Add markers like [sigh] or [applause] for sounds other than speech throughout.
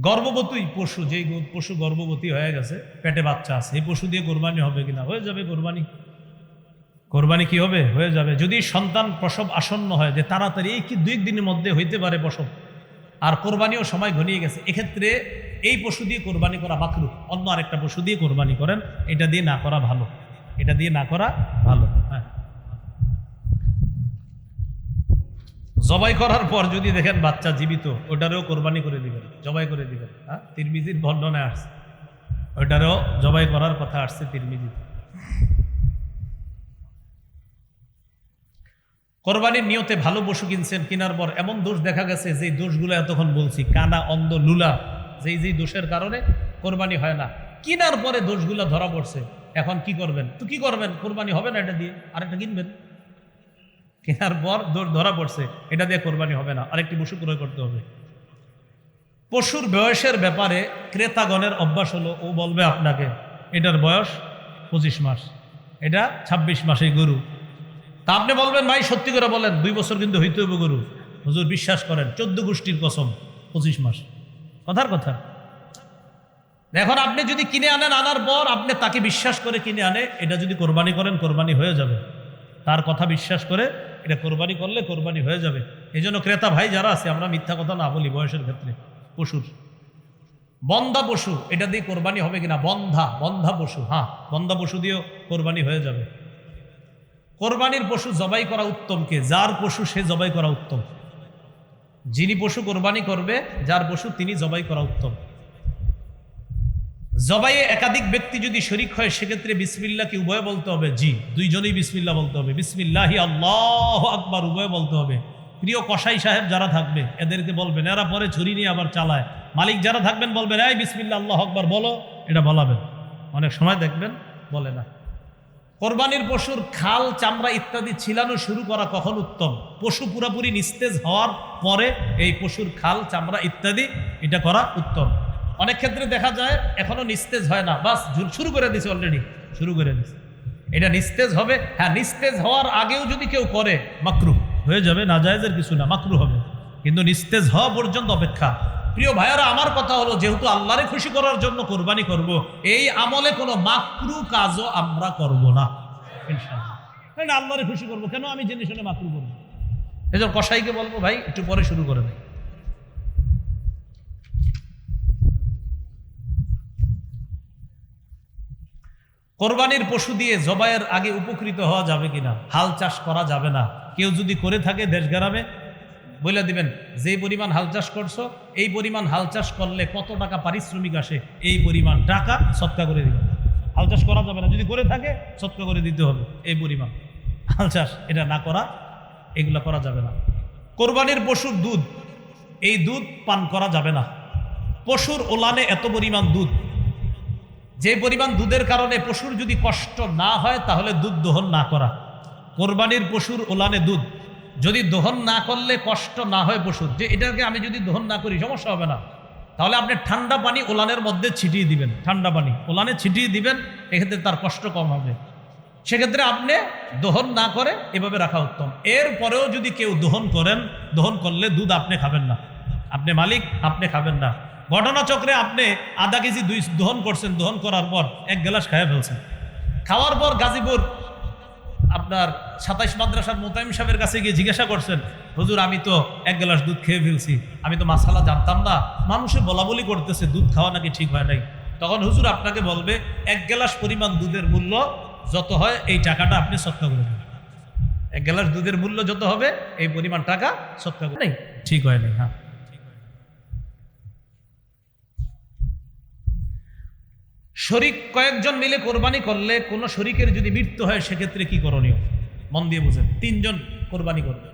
গর্ভবতী পশু, যেই পশু গর্ভবতী হয়ে গেছে, পেটে বাচ্চা আছে, এই পশু দিয়ে কোরবানি হবে কিনা? হয়ে যাবে কোরবানি। কোরবানি কি হবে? হয়ে যাবে। যদি সন্তান প্রসব আসন্ন হয়, যে তাড়াতাড়ি, এই কি দুই দিনের মধ্যে হইতে পারে প্রসব? আর কোরবানিও সময় ঘনিয়ে গেছে। এক্ষেত্রে এই পশু দিয়ে কোরবানি করা মাকরু অন্য আরেকটা পশু দিয়ে কোরবানি করেন। এটা দিয়ে না করা ভালো। এটা দিয়ে না করা ভালো হ্যাঁ জবাই করার পর যদি দেখেন বাচ্চা জীবিত, ওটারও কোরবানি করে দিবেন। জবাই করে দিবেন হ্যাঁ? তিরমিজির বর্ণনে আসছে। ওটারও জবাই করার কথা আসছে তিরমিজি কোরবানির নিয়তে ভালো পশু কিনছেন, কেনার পর এমন দোষ দেখা গেছে যে দোষগুলো এতক্ষণ বলছি, কানা, অন্ধ, লুলা, যেই যেই দোষের কারণে কোরবানি হয় না। কিনার পরে দোষগুলো ধরা পড়ছে। এখন কি করবেন? তো কি করবেন? কোরবানি হবে না এটা দিয়ে? আরেকটা কিনবেন? কেনার পর ধরা পড়ছে, এটা দিয়ে কোরবানি হবে না। আরেকটি পশু ক্রয় করতে হবে। পশুর বয়সের ব্যাপারে ক্রেতাগণের অভ্যাস হলো, ও বলবে আপনাকে, এটার বয়স পঁচিশ মাস, এটা ২৬ মাসে গরু। তা আপনি বলবেন, ভাই, সত্যি করে বলেন, দুই বছর কিন্তু হইতে হবে গরু। হুজুর বিশ্বাস করেন, চোদ্দ গোষ্ঠীর কসম, পঁচিশ মাস। কথার কথা। এখন আপনি যদি কিনে আনেন, আনার পর আপনি তাকে বিশ্বাস করে কিনে আনে, এটা যদি কোরবানি করেন, কোরবানি হয়ে যাবে। তার কথা বিশ্বাস করে এটা কোরবানি করলে কোরবানি হয়ে যাবে। এই জন্য ক্রেতা ভাই যারা আছে, আমরা মিথ্যা কথা না বলি বয়সের ক্ষেত্রে। পশুর। বন্ধা পশু, এটা দিয়ে কোরবানি হবে কিনা? বন্ধা বন্ধা পশু হ্যাঁ বন্ধা পশু দিয়েও কোরবানি হয়ে যাবে। কোরবানির পশু জবাই করা উত্তম কে? যার পশু সে জবাই করা উত্তম। যিনি পশু কোরবানি করবে, যার পশু তিনি জবাই করা উত্তম। জবাইয়ে একাধিক ব্যক্তি যদি শরিক হয়, সেক্ষেত্রে বিসমিল্লাহ কি উভয় বলতে হবে। জি, দুইজনেই বিসমিল্লা বলতে হবে। বিসমিল্লাহি আল্লাহ আকবার উভয় বলতে হবে। প্রিয় কসাই সাহেব যারা থাকবে, এদেরকে বলবেন, এরা পরে ছুরি নিয়ে আবার চালায়। মালিক যারা থাকবেন বলবেন, এই বিসমিল্লা আল্লাহ আকবার, বলো। এটা বলাবেন। অনেক সময় দেখবেন, বলে না। কোরবানির পশুর খাল, চামড়া ইত্যাদি ছিলানো শুরু করা কখন উত্তম? পশু পুরাপুরি নিস্তেজ হওয়ার পরে এই পশুর খাল, চামড়া ইত্যাদি, এটা করা উত্তম। অনেক ক্ষেত্রে দেখা যায় এখনও নিস্তেজ হয় না। বাস শুরু করে দিছে অলরেডি শুরু করে দিছে। এটা নিস্তেজ হবে। হ্যাঁ নিস্তেজ হওয়ার আগেও যদি কেউ করে, মাকরু। হয়ে যাবে না জায়েজের কিছু না, মাকরু হবে। কিন্তু নিস্তেজ হওয়া পর্যন্ত অপেক্ষা। প্রিয় ভাইয়ারা, আমার কথা হলো, যেহেতু আল্লাহরে খুশি করার জন্য কোরবানি করব, এই আমলে কোনো মাকরু কাজও আমরা করব না। আল্লাহরে খুশি করব। কেন আমি জেনে শুনে মাকরু করব? এই জন্য কসাইকে বলব, ভাই, একটু পরে শুরু করে দেয় কোরবানির পশু দিয়ে জবাইয়ের আগে উপকৃত হওয়া যাবে কিনা? হাল চাষ করা যাবে না। কেউ যদি করে থাকে দেশ গ্রামে বলে দিবেন, যে পরিমাণ হাল চাষ করছ, এই পরিমাণ হাল চাষ করলে কত টাকা পারিশ্রমিক আসে? এই পরিমাণ টাকা সৎকা করে দিবেন। হাল চাষ করা যাবে না। যদি করে থাকে, সৎকা করে দিতে হবে এই পরিমাণ। হাল চাষ এটা না করা, এগুলো করা যাবে না। কোরবানির পশুর দুধ, এই দুধ পান করা যাবে না। পশুর ওলানে এত পরিমাণ দুধ যে পরিমাণ দুধের কারণে পশুর যদি কষ্ট না হয়, তাহলে দুধ দোহন না করা। কোরবানির পশুর ওলানে দুধ। যদি দহন না করলে কষ্ট না হয় পশুর, যে এটাকে আমি যদি দহন না করি, সমস্যা হবে না। তাহলে আপনি ঠান্ডা পানি ওলানের মধ্যে ছিটিয়ে দিবেন, ঠান্ডা পানি। ওলানে ছিটিয়ে দিবেন, এক্ষেত্রে তার কষ্ট কম হবে। সেক্ষেত্রে আপনি দহন না করে এভাবে রাখা উত্তম। এরপরেও যদি কেউ দহন করেন, দহন করলে দুধ আপনি খাবেন না। আপনি মালিক, আপনি খাবেন না। ঘটনাচক্রে আপনি আধা কেজি দুই দহন করছেন, দহন করার পর এক গ্লাস খাইয়ে ফেলছেন। খাওয়ার পর গাজীপুর আপনার সাতাইশ মাদ্রাসার মোতায়েম সাহেবের কাছে গিয়ে জিজ্ঞাসা করছেন, হুজুর, আমি তো এক গ্লাস দুধ খেয়ে ফেলছি, আমি তো মাসালা জানতাম না। মানুষে বলা বলি করতেছে, দুধ খাওয়া নাকি ঠিক হয় নাই? তখন হুজুর আপনাকে বলবে, এক গ্লাস পরিমাণ দুধের মূল্য যত হয়, এই টাকাটা আপনি সৎকা করে দেবেন। এক গ্লাস দুধের মূল্য যত হবে, এই পরিমাণ টাকা সৎকা করে নেই ঠিক হয় নাই হ্যাঁ। শরিক কয়েকজন মিলে কোরবানি করলে কোনো শরিকের যদি মৃত্যু হয়, সেক্ষেত্রে কি করণীয়? মন দিয়ে বুঝেন, তিনজন কোরবানি করবে।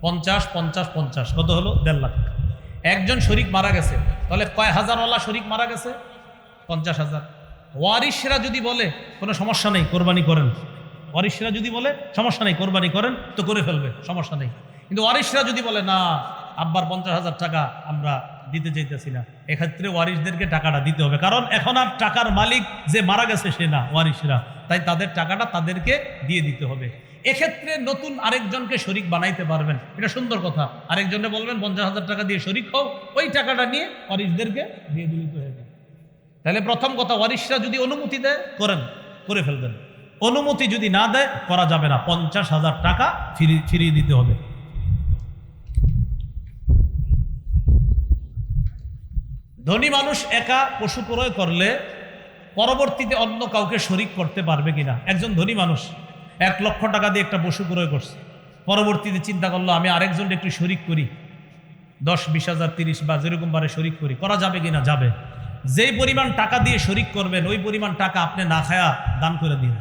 পঞ্চাশ পঞ্চাশ পঞ্চাশ, কত হলো? দেড় লাখ একজন শরিক মারা গেছে, তাহলে কয় হাজারওয়ালা শরিক মারা গেছে? পঞ্চাশ হাজার। ওয়ারিসরা যদি বলে, কোনো সমস্যা নেই, কোরবানি করেন। ওয়ারিসরা যদি বলে, সমস্যা নেই, কোরবানি করেন, তো করে ফেলবে, সমস্যা নেই। কিন্তু ওয়ারিসরা যদি বলে, না, আব্বার পঞ্চাশ হাজার টাকা আমরা দিতে চাইতেছি না। এক্ষেত্রে ওয়ারিশদেরকে টাকাটা দিতে হবে। কারণ এখন আর টাকার মালিক যে মারা গেছে সে না ওয়ারিসরা তাই তাদের টাকাটা তাদেরকে দিয়ে দিতে হবে। এক্ষেত্রে নতুন আরেকজনকে শরিক বানাইতে পারবেন। এটা সুন্দর কথা। আরেকজনে বলবেন, পঞ্চাশ হাজার টাকা দিয়ে শরিক হোক ওই টাকাটা নিয়ে ওয়ারিশদেরকে দিয়ে দিলিত হয়ে যাবে তাহলে প্রথম কথা, ওয়ারিশরা যদি অনুমতি দেয়, করেন, করে ফেলবেন। অনুমতি যদি না দেয়, করা যাবে না। পঞ্চাশ হাজার টাকা ফিরিয়ে দিতে হবে। ধনী মানুষ একা পশু ক্রয় করলে পরবর্তীতে অন্য কাউকে শরিক করতে পারবে কিনা? একজন ধনী মানুষ এক লক্ষ টাকা দিয়ে একটা পশু ক্রয় করছে। পরবর্তীতে চিন্তা করল, আমি আরেকজন একটু শরিক করি। দশ, বিশ হাজার, তিরিশ বা যেরকম বারে শরিক করি। করা যাবে কিনা? যাবে। যেই পরিমাণ টাকা দিয়ে শরিক করবেন, ওই পরিমাণ টাকা আপনি না খায়া দান করে দিন।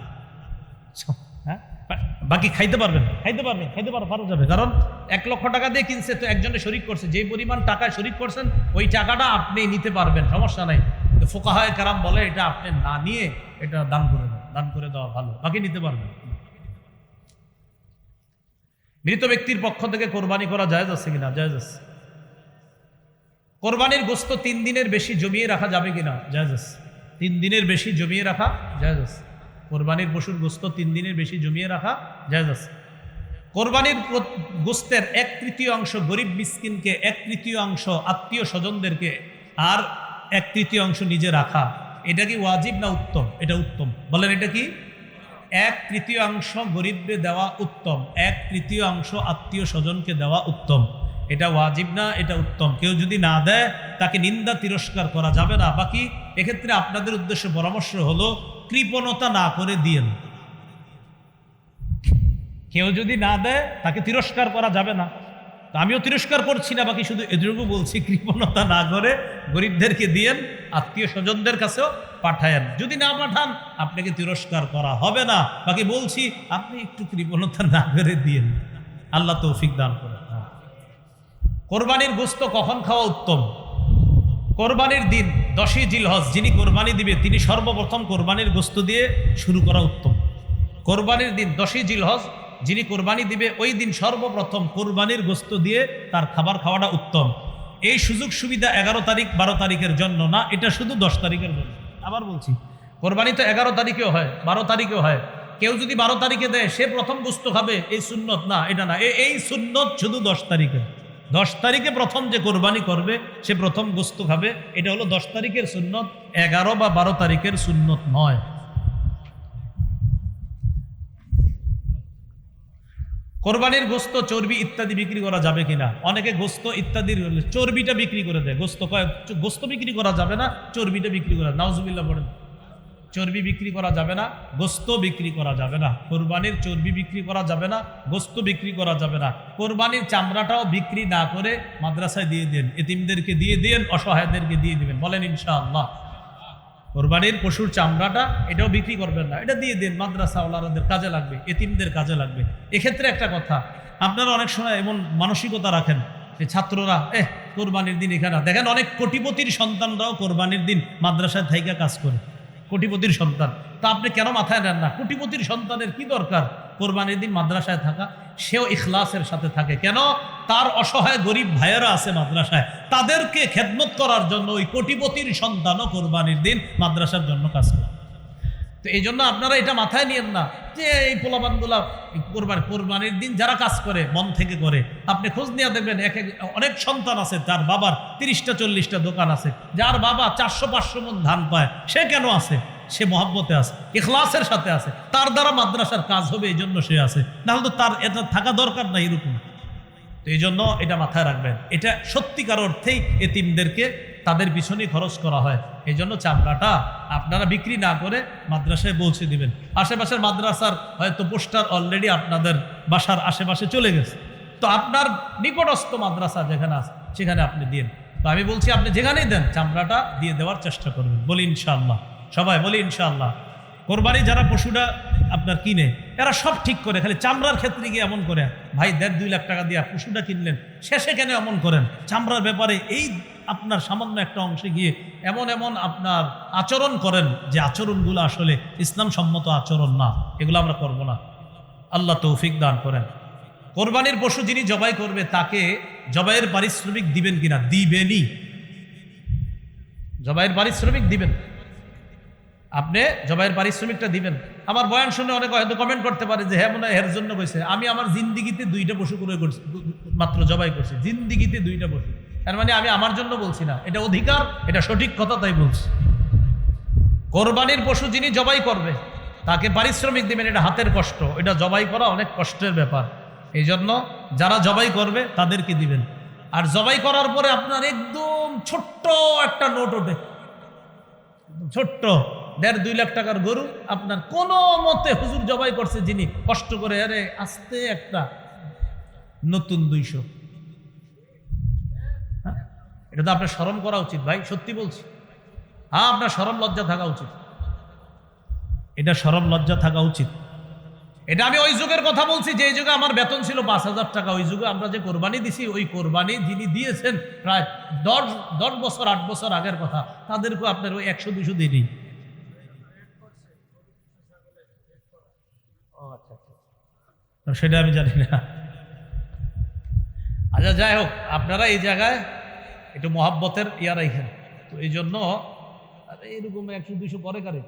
বাকি খাইতে পারবেন খাইতে পারবেন, খাইতে পারো পারো যাবে। কারণ এক লক্ষ টাকা দিয়ে কিনছে, তো একজনে শরিক করছে। যে পরিমাণ টাকায় শরিক করছেন, ওই টাকাটা আপনি নিতে পারবেন, সমস্যা নাই। তো ফোকাহায় কারাম বলে, এটা আপনি না নিয়ে এটা দান করে দেন। দান করে দেওয়া ভালো। বাকি নিতে পারবেন। মৃত ব্যক্তির পক্ষ থেকে কোরবানি করা জায়েজ আছে কিনা? জায়েজ আছে। কোরবানির গোস্ত তিন দিনের বেশি জমিয়ে রাখা যাবে কিনা? জায়েজ আছে। তিন দিনের বেশি জমিয়ে রাখা জায়েজ আছে। কোরবানির পশুর গোস্ত তিন দিনের বেশি জমিয়ে রাখা জায়েজ আছে। কোরবানির গোস্তের এক তৃতীয় অংশ গরিব মিসকিনকে, এক তৃতীয় অংশ আত্মীয় স্বজনদেরকে আর এক তৃতীয় অংশ নিজে রাখা, এটা কি ওয়াজিব না উত্তম? এটা উত্তম। বলেন এটা কি? এক তৃতীয়াংশ গরিবকে দেওয়া উত্তম, এক তৃতীয়াংশ আত্মীয় স্বজনকে দেওয়া উত্তম। এটা ওয়াজিব না, এটা উত্তম। কেউ যদি না দেয়, তাকে নিন্দা তিরস্কার করা যাবে না। বাকি এক্ষেত্রে আপনাদের উদ্দেশ্যে পরামর্শ হলো, কৃপণতা না করে দিয়েন। কেউ যদি না দেয়, তাকে তিরস্কার করা যাবে না। আমিও তিরস্কার করছি না, বাকি শুধু এটুকু বলছি, কৃপণতা না করে গরিবদেরকে দিয়েন আত্মীয় স্বজনদের কাছেও পাঠায়েন। যদি না পাঠান, আপনাকে তিরস্কার করা হবে না। বাকি বলছি, আপনি একটু কৃপণতা না করে দিয়েন। আল্লাহ তৌফিক দান হ্যাঁ। কোরবানির গোস্ত কখন খাওয়া উত্তম? কোরবানির দিন, দশই জিলহজ, যিনি কোরবানি দিবে, তিনি সর্বপ্রথম কোরবানির গোস্ত দিয়ে শুরু করা উত্তম। কোরবানির দিন, দশই জিলহজ যিনি কোরবানি দিবে, ওই দিন সর্বপ্রথম কোরবানির গোস্ত দিয়ে তার খাবার খাওয়াটা উত্তম। এই সুযোগ সুবিধা এগারো তারিখ, বারো তারিখের জন্য না, এটা শুধু দশ তারিখের জন্য। আবার বলছি, কোরবানি তো এগারো তারিখেও হয়, বারো তারিখেও হয়। কেউ যদি বারো তারিখে দেয়, সে প্রথম গোস্ত খাবে, এই সুন্নত না, এটা না। এই সুন্নত শুধু দশ তারিখে। দশ তারিখে প্রথম যে কোরবানি করবে, সে প্রথম গোস্ত খাবে, এটা হলো দশ তারিখের সুন্নত, এগারো বা বারো তারিখের সুন্নত নয়। কোরবানির গোস্ত, চর্বি ইত্যাদি বিক্রি করা যাবে কিনা? অনেকে গোস্ত ইত্যাদির চর্বিটা বিক্রি করে দেয়। গোস্ত গোস্ত বিক্রি করা যাবে না, চর্বিটা বিক্রি করা নাউজুবিল্লাহ পড়েন। চর্বি বিক্রি করা যাবে না, গোস্ত বিক্রি করা যাবে না। কোরবানির চর্বি বিক্রি করা যাবে না, গোস্ত বিক্রি করা যাবে না। কোরবানির চামড়াটাও বিক্রি না করে মাদ্রাসায় দিয়ে দেন। এতিমদেরকে দিয়ে দেন, অসহায়দেরকে দিয়ে দিবেন। বলেন ইনশাআল্লাহ। কোরবানির পশুর চামড়াটা এটাও বিক্রি করবেন না। এটা দিয়ে দিন মাদ্রাসা ওলারাদের কাজে লাগবে, এতিমদের কাজে লাগবে। এক্ষেত্রে একটা কথা, আপনারা অনেক সময় এমন মানসিকতা রাখেন যে ছাত্ররা এ কোরবানির দিন এখানে দেখেন অনেক কোটিপতির সন্তানরাও কোরবানির দিন মাদ্রাসায় থাইকা কাজ করে, কোটিপতির সন্তান। তা আপনি কেন মাথায় নেন না? কোটিপতির সন্তানের কি দরকার? কোরবানির দিন মাদ্রাসায় থাকা, সেও ইখলাসের সাথে থাকে। কেন? তার অসহায় গরিব ভাইয়েরা আছে মাদ্রাসায়। তাদেরকে খেদমত করার জন্য ওই কোটিপতির সন্তানও কোরবানির দিন মাদ্রাসার জন্য কাজ করে। তো এই জন্য আপনারা এটা মাথায় নিয়েন না যে এই পোলাবানগুলা কোরবানি, কোরবানির দিন যারা কাজ করে, মন থেকে করে, আপনি খোঁজ নিয়ে দেখবেন এক এক অনেক সন্তান আছে তার বাবার তিরিশটা, চল্লিশটা দোকান আছে, যার বাবা চারশো, পাঁচশো মন ধান পায়, সে কেন আছে? সে মহাব্বতে আছে, ইখলাসের সাথে আছে, তার দ্বারা মাদ্রাসার কাজ হবে, এই জন্য সে আছে। নাহলে তো তার এটা থাকা দরকার না এরকম। তো এই জন্য এটা মাথায় রাখবেন। এটা সত্যিকার অর্থেই এতিমদেরকে তাদের পিছনে খরচ করা হয়। এই জন্য চামড়াটা আপনারা বিক্রি না করে মাদ্রাসায় পৌঁছে দিবেন। আশেপাশের মাদ্রাসার হয়তো পোস্টার অলরেডি আপনাদের বাসার আশেপাশে চলে গেছে। তো আপনার নিকটস্থ মাদ্রাসা যেখানে আছে, সেখানে আপনি দিন তো আমি বলছি, আপনি যেখানেই দেন, চামড়াটা দিয়ে দেওয়ার চেষ্টা করবেন। বলি, ইনশাআল্লাহ। সবাই বলি ইনশাআল্লাহ। কোরবানি যারা পশুটা আপনার কিনে, এরা সব ঠিক করে, খালি চামড়ার ক্ষেত্রে গিয়ে এমন করে, ভাই, দেড় দুই লাখ টাকা দিয়ে পশুটা কিনলেন, শেষে কেন এমন করেন? চামড়ার ব্যাপারে এই আপনার সামান্য একটা অংশে গিয়ে এমন এমন আপনার আচরণ করেন যে আচরণগুলো আসলে ইসলাম সম্মত আচরণ না, এগুলো আমরা করব না। আল্লাহ তৌফিক দান করেন। কোরবানির পশু যিনি জবাই করবে, তাকে জবাইয়ের পারিশ্রমিক দিবেন কিনা? দিবেনই। জবাইয়ের পারিশ্রমিক দিবেন। আপনি জবাইয়ের পারিশ্রমিকটা দিবেন। আমার বয়ান শুনে অনেক হয়তো কমেন্ট করতে পারে যে হ্যাঁ মনে হয় জন্য কইছে। আমি আমার জিন্দিগিতে দুইটা পশু করে করছি মাত্র জবাই করছি। জিন্দিগিতে দুইটা পশু। তার মানে আমি আমার জন্য বলছি না। এটা অধিকার, এটা সঠিক কথা তাই বলছি। কোরবানির পশু যিনি জবাই করবে, তাকে পারিশ্রমিক দিবেন, এটা হাতের কষ্ট। এটা জবাই করা অনেক কষ্টের ব্যাপার। এই জন্য যারা জবাই করবে, তাদেরকে দিবেন। আর জবাই করার পরে আপনার একদম ছোট্ট একটা নোট ওঠে। ছোট্ট। দেড় দুই লাখ টাকার গরু আপনার কোনো মতে হুজুর জবাই করছে যিনি কষ্ট করে, আরে আস্তে একটা নতুন দুইশো। হ্যাঁ? এটা তো আপনার স্মরণ করা উচিত ভাই, সত্যি বলছি। হ্যাঁ আপনার সরম লজ্জা থাকা উচিত। এটা সরম লজ্জা থাকা উচিত। এটা আমি ওই যুগের কথা বলছি, যে যুগে আমার বেতন ছিল পাঁচ হাজার টাকা, ওই যুগে আমরা যে কোরবানি দিছি, ওই কোরবানি যিনি দিয়েছেন প্রায় দশ দশ বছর, আট বছর আগের কথা তাদেরকে আপনার ওই একশো, দুশো দিনই সেটা আমি জানি না। আচ্ছা যাই হোক, আপনারা এই জায়গায় একটু মহাব্বতের ইয়া রাখেন। তো এই জন্য, আরে এরকম একশো দুইশো পরে কারে।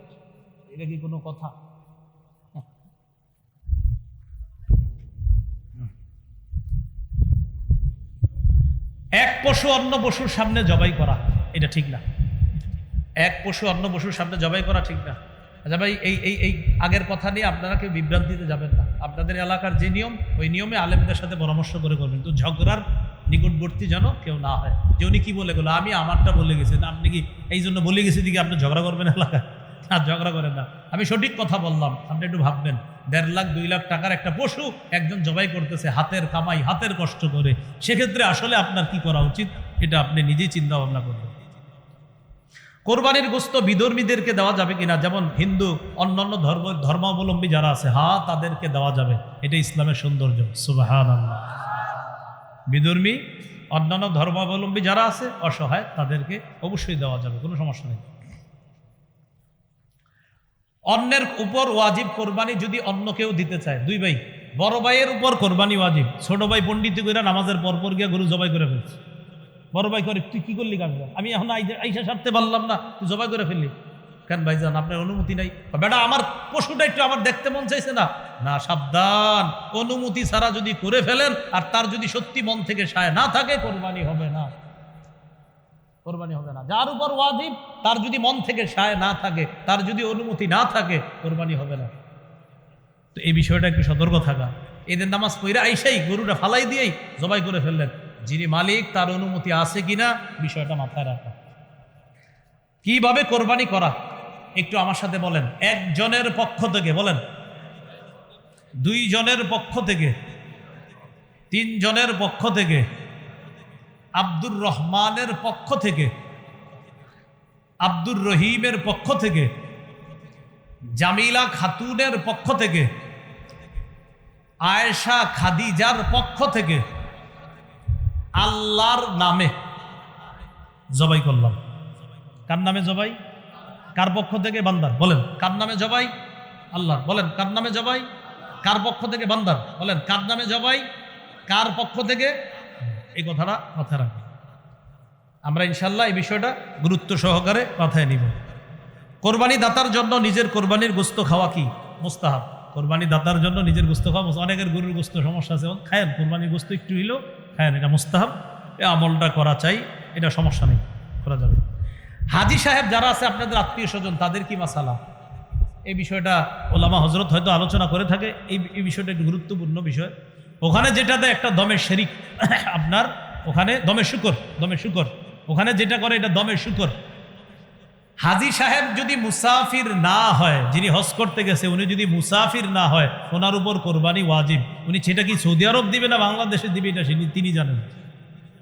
এটা কি কোনো কথা? এক পশু অন্য পশুর সামনে জবাই করা, এটা ঠিক না। এক পশু অন্য পশুর সামনে জবাই করা ঠিক না। আচ্ছা ভাই, এই এই এই আগের কথা নিয়ে আপনারা কেউ বিভ্রান্তিতে যাবেন না। আপনাদের এলাকার যে নিয়ম, ওই নিয়মে আলেমদের সাথে পরামর্শ করে করবেন। তো ঝগড়ার নিকটবর্তী যেন কেউ না হয়। যে উনি কি বলে গেলো, আমি আমারটা বলে গেছি। না, আপনি কি এই জন্য বলে গেছি দিকে আপনি ঝগড়া করবেন এলাকায়? না, ঝগড়া করেন না। আমি সঠিক কথা বললাম, আপনি একটু ভাববেন। দেড় লাখ, দুই লাখ টাকার একটা পশু একজন জবাই করতেছে হাতের কামাই, হাতের কষ্ট করে। সেক্ষেত্রে আসলে আপনার কি করা উচিত? এটা আপনি নিজেই চিন্তা ভাবনা করবেন। কোরবানির গোস্ত বিধর্মীদেরকে দেওয়া যাবে কিনা? যেমন হিন্দু, অন্যান্য ধর্ম, ধর্মাবলম্বী যারা আছে, হা, তাদেরকে দেওয়া যাবে। এটা ইসলামের সৌন্দর্য। বিধর্মী, অন্যান্য ধর্মাবলম্বী যারা আছে, অসহায়, তাদেরকে অবশ্যই দেওয়া যাবে। কোনো সমস্যা নেই। অন্যের উপর ওয়াজিব কোরবানি যদি অন্য কেউ দিতে চায়। দুই ভাই, বড় ভাইয়ের উপর কোরবানি ওয়াজিব। ছোট ভাই পণ্ডিত করে নামাজের পরপর গিয়া গরু জবাই করে ফেলছে। বড় ভাই করে, তুই কি করলি কাজ আমি এখন আইসা- সারতে পারলাম না, তুই জবাই করে ফেললি। কেন ভাইজান, আপনার অনুমতি নাই? বেটা, আমার পশুটা একটু আমার দেখতে মন চাইছে না। না, সাবধান। অনুমতি ছাড়া যদি করে ফেলেন, আর তার যদি সত্যি মন থেকে সায় না থাকে, কোরবানি হবে না। কোরবানি হবে না। যার উপর ওয়াজিব, তার যদি মন থেকে সায় না থাকে, তার যদি অনুমতি না থাকে, কোরবানি হবে না। তো এই বিষয়টা একটু সতর্ক থাকা। এদের নামাজ পইরা আইসাই, গরুটা ফালাই দিয়েই জবাই করে ফেললেন। যিনি মালিক, তার অনুমতি আছে কিনা বিষয়টা মাথায় রাখা। কীভাবে কোরবানি করা? একটু আমার সাথে বলেন। একজনের পক্ষ থেকে, বলেন। দুই জনের পক্ষ থেকে তিন জনের পক্ষ থেকে, আব্দুর রহমানের পক্ষ থেকে, আব্দুর রহিমের পক্ষ থেকে, জামিলা খাতুনের পক্ষ থেকে, আয়েশা খাদিজার পক্ষ থেকে আল্লাহর নামে জবাই করলাম। কার নামে জবাই? কার পক্ষ থেকে? বান্দার। বলেন, কার নামে জবাই? আল্লাহর। বলেন, কার নামে জবাই? কার পক্ষ থেকে? বান্দার। বলেন, কার নামে জবাই? কার পক্ষ থেকে? এই কথাটা মাথায় রাখবেন। আমরা ইনশাল্লাহ এই বিষয়টা গুরুত্ব সহকারে মাথায় নিব। কোরবানি দাতার জন্য নিজের কোরবানির গোস্ত খাওয়া কি? মুস্তাহাব। কোরবানি দাতার জন্য নিজের গোস্ত খাওয়া অনেকের গরুর গোস্ত সমস্যা আছে। খায়েন, কোরবানির গোস্ত একটু হইলেও খায়েন এটা মুস্তাহাব। এ আমলটা করা চাই, এটা সমস্যা নেই, করা যাবে। হাজি সাহেব যারা আছে আপনাদের আত্মীয় স্বজন, তাদের কি মাসালা? এই বিষয়টা ওলামা হজরত হয়তো আলোচনা করে থাকে, এই এই বিষয়টা একটু গুরুত্বপূর্ণ বিষয়। ওখানে যেটাতে একটা দমের শেরিক, [coughs] আপনার ওখানে দমের শুকর দমের শুকর। ওখানে যেটা করে এটা দমের শুকর। হাজি সাহেব যদি মুসাফির না হয়, যিনি হজ করতে গেছে, উনি যদি মুসাফির না হয় ওনার উপর কোরবানি ওয়াজিব। উনি সেটা কি সৌদি আরব দিবে না বাংলাদেশে দিবে, এটা তিনি- তিনি জানেন।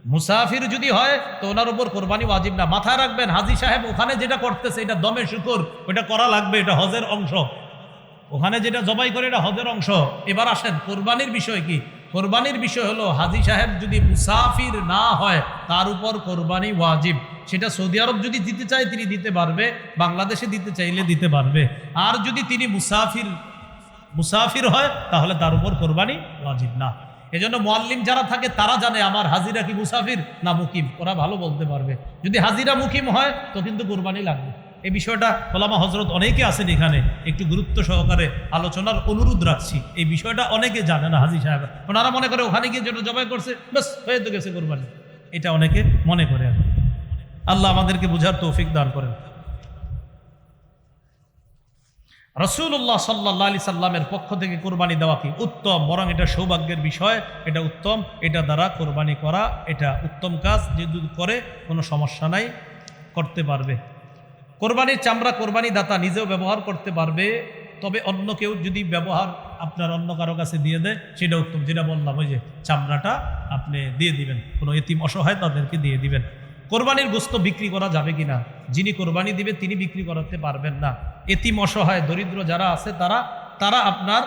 মুসাফির যদি হয়, তো ওনার উপর কোরবানি ওয়াজিব না। মাথায় রাখবেন, হাজি সাহেব ওখানে যেটা করতেছে, এটা দমে শুকর, ওটা করা লাগবে, এটা হজের অংশ। ওখানে যেটা জবাই করে, এটা হজের অংশ। এবার আসেন, কোরবানির বিষয় কি? কোরবানির বিষয় হলো, হাজি সাহেব যদি মুসাফির না হয়, তার উপর কোরবানি ওয়াজিব। সেটা সৌদি আরব যদি দিতে চায় তিনি দিতে পারবে, বাংলাদেশে দিতে চাইলে দিতে পারবে। আর যদি তিনি মুসাফির মুসাফির হয়, তাহলে তার উপর কোরবানি ওয়াজিব না। এজন্য মোয়াল্লিম যারা থাকে, তারা জানে আমার হাজিরা কি মুসাফির না মুকিম। ওরা ভালো বলতে পারবে। যদি হাজিরা মুকিম হয়, তো কিন্তু কোরবানি লাগবে। এই বিষয়টা ওলামা হজরত অনেকে আছেন এখানে। একটু গুরুত্ব সহকারে আলোচনার অনুরোধ রাখছি। এই বিষয়টা অনেকে জানে না হাজি সাহেব। ওনারা মনে করে ওখানে গিয়ে যেটা জবাই করছে, ব্যাস, হয়ে তো গেছে কোরবানি। এটা অনেকে মনে করে আর। আল্লাহ আমাদেরকে বুঝার তৌফিক দান করেন। রসুল্লাহ সাল্লাহ আলি সাল্লামের পক্ষ থেকে কোরবানি দেওয়া কি উত্তম? বরং এটা সৌভাগ্যের বিষয়, এটা উত্তম, এটা দ্বারা কোরবানি করা, এটা উত্তম কাজ, যে করে কোনো সমস্যা নাই, করতে পারবে। কোরবানির চামড়া কোরবানি দাতা নিজেও ব্যবহার করতে পারবে, তবে অন্য কেউ যদি ব্যবহার আপনার অন্য কারও কাছে দিয়ে দেয় সেটা উত্তম। যেটা বললাম, ওই যে চামড়াটা আপনি দিয়ে দিবেন, কোনো এতিম অসহায় তাদেরকে দিয়ে দিবেন। কোরবানির গোস্ত বিক্রি করা যাবে কিনা? যিনি কোরবানি দিবে, তিনি বিক্রি করাতে পারবেন না। এতিম অসহায়, দরিদ্র যারা আছে, তারা তারা আপনার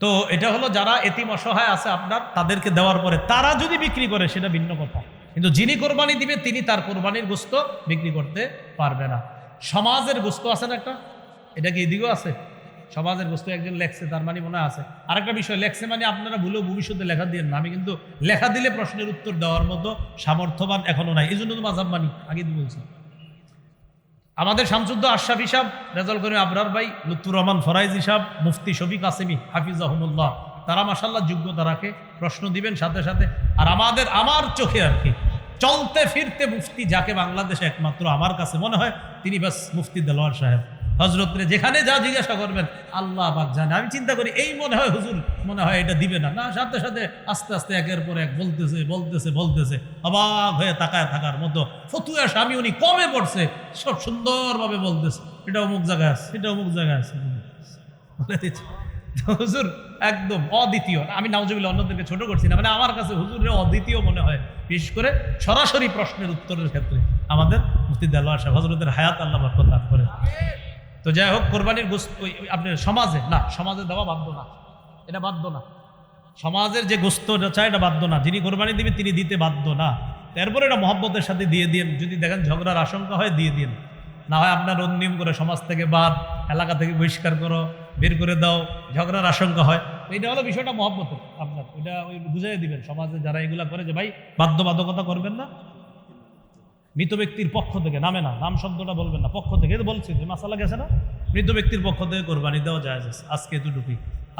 তো এটা হলো যারা এতিম অসহায় আছে, আপনার তাদেরকে দেওয়ার পরে তারা যদি বিক্রি করে, সেটা ভিন্ন কথা। কিন্তু যিনি কোরবানি দিবে, তিনি তার কোরবানির গোস্ত বিক্রি করতে পারবে না। সমাজের গোস্ত আছে না একটা? এটা কি এদিকেও আছে? সমাজের গোস্ত একজন লেখছে, তার মানে মনে আছে। আরেকটা বিষয়, লেখছে মানে আপনারা ভুলেও ভবিষ্যতে লেখা দিয়ে না। আমি কিন্তু লেখা দিলে প্রশ্নের উত্তর দেওয়ার মতো সামর্থ্যবান এখনও নাই। এই জন্য তো মাঝাব মানি, আগে বলছি। আমাদের শামসুদ্দ আশরাফ হিসাব রেজাল করিম আবরার ভাই, লুৎফুর রহমান ফরাইজ হিসাব মুফতি শফিক আসেমি হাফিজ আহমুল্লাহ তারা মাসাল্লাহ যোগ্যতা রাখে, প্রশ্ন দিবেন সাথে সাথে। আর আমাদের, আমার চোখে আর কি, চলতে ফিরতে মুফতি যাকে বাংলাদেশে একমাত্র আমার কাছে মনে হয়, তিনি বাস মুফতি দেলোয়ার সাহেব। হজরত রে যেখানে যা জিজ্ঞাসা করবেন, আল্লাহ পাক জানে। আমি চিন্তা করি, এই মনে হয় হুজুর মনে হয় এটা দিবে না। না, সাথে সাথে আস্তে আস্তে একের পর এক বলতেছে বলতেছে বলতেছে। অবাক হয়ে তাকায় থাকার মতো ফতুয়া স্বামী উনি কমে পড়ছে? সব সুন্দরভাবে বলতেছে। এটা অমুক জায়গায় আছে এটা অমুক জায়গায় আছে। হুজুর একদম অদ্বিতীয়। আমি নাউজুবিল্লা অন্যদেরকে ছোট করছি না মানে আমার কাছে হুজুরের অদ্বিতীয় মনে হয়, বিশেষ করে সরাসরি প্রশ্নের উত্তরের ক্ষেত্রে। আমাদের মুফতি দেলোয়ার সাহেব হজরতের হায়াত আল্লাহ বরকত করে তো যাই হোক, কোরবানির গোস্ত ওই আপনার সমাজে, না, সমাজে দেওয়া বাধ্য না। এটা বাধ্য না। সমাজের যে গোস্ত চায় এটা বাধ্য না। যিনি কোরবানি দিবেন, তিনি দিতে বাধ্য না। তারপরে এটা মহব্বতের সাথে দিয়ে দিন যদি দেখেন ঝগড়ার আশঙ্কা হয়, দিয়ে দিন না হয় আপনার অন্যম করে সমাজ থেকে বাদ, এলাকা থেকে বহিষ্কার করো, বের করে দাও, ঝগড়ার আশঙ্কা হয়। এটা হলো বিষয়টা মহব্বতের। আপনার, এটা ওই বুঝাই দিবেন। সমাজে যারা এগুলা করে যে, ভাই, বাধ্যবাধকতা করবেন না। মৃত ব্যক্তির পক্ষ থেকে, নামে না, নাম শব্দটা বলবেন না, পক্ষ থেকে বলছি মাসালা গেছে না? মৃত ব্যক্তির পক্ষ থেকে কোরবানি দেওয়া যায় আজকে এতটুকুই।